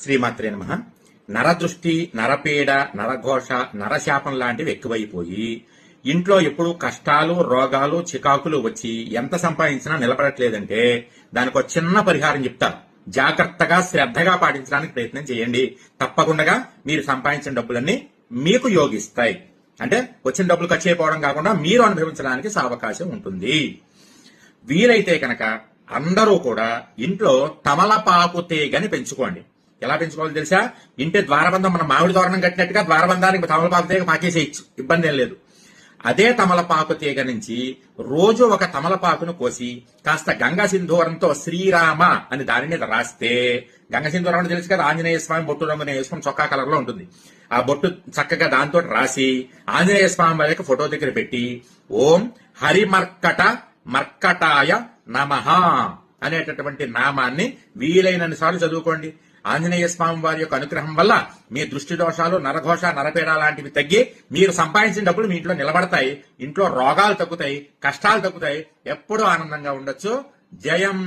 శ్రీమాత్రే నమ. నరదృష్టి నరపీడ నరఘోష నరశాపం లాంటివి ఎక్కువైపోయి ఇంట్లో ఎప్పుడు కష్టాలు రోగాలు చికాకులు వచ్చి ఎంత సంపాదించినా నిలబడట్లేదంటే దానికి ఒక చిన్న పరిహారం చెప్తారు జాగ్రత్తగా శ్రద్ధగా పాటించడానికి ప్రయత్నం చేయండి. తప్పకుండా మీరు సంపాదించిన డబ్బులన్నీ మీకు యోగిస్తాయి. అంటే వచ్చిన డబ్బులు ఖర్చు అయిపోవడం కాకుండా మీరు అనుభవించడానికి అవకాశం ఉంటుంది. వీలైతే కనుక అందరూ కూడా ఇంట్లో తమలపాకు తీగని పెంచుకోండి. ఎలా పెంచుకోవాలో తెలుసా? ఇంటి ద్వారబంధం మన మామిడి తోరణం కట్టినట్టుగా ద్వారబంధానికి తమలపాకు తీగ పాకేసేయచ్చు ఇబ్బంది ఏం లేదు. అదే తమలపాకు తీగ నుంచి రోజు ఒక తమలపాకును కోసి కాస్త గంగా సింధూరంతో శ్రీరామ అని దాని మీద రాస్తే గంగా సింధూరం అంటే తెలుసు కదా? ఆంజనేయ స్వామి బొట్టు రంగున వేసుకుని చొక్కా కలర్లో ఉంటుంది. ఆ బొట్టు చక్కగా దాంతో రాసి ఆంజనేయ స్వామి వారి ఫోటో దగ్గర పెట్టి ఓం హరిమర్కట మర్కటాయ నమః అనేటటువంటి నామాన్ని వీలైనన్ని సార్లు చదువుకోండి. ఆంజనేయ స్వామి వారి యొక్క అనుగ్రహం వల్ల మీ దృష్టి దోషాలు నరఘోష నరపేడ లాంటివి తగ్గి మీరు సంపాదించిన డబ్బులు మీ ఇంట్లో నిలబడతాయి. ఇంట్లో రోగాలు తగ్గుతాయి కష్టాలు తగ్గుతాయి. ఎప్పుడూ ఆనందంగా ఉండొచ్చు. జయం!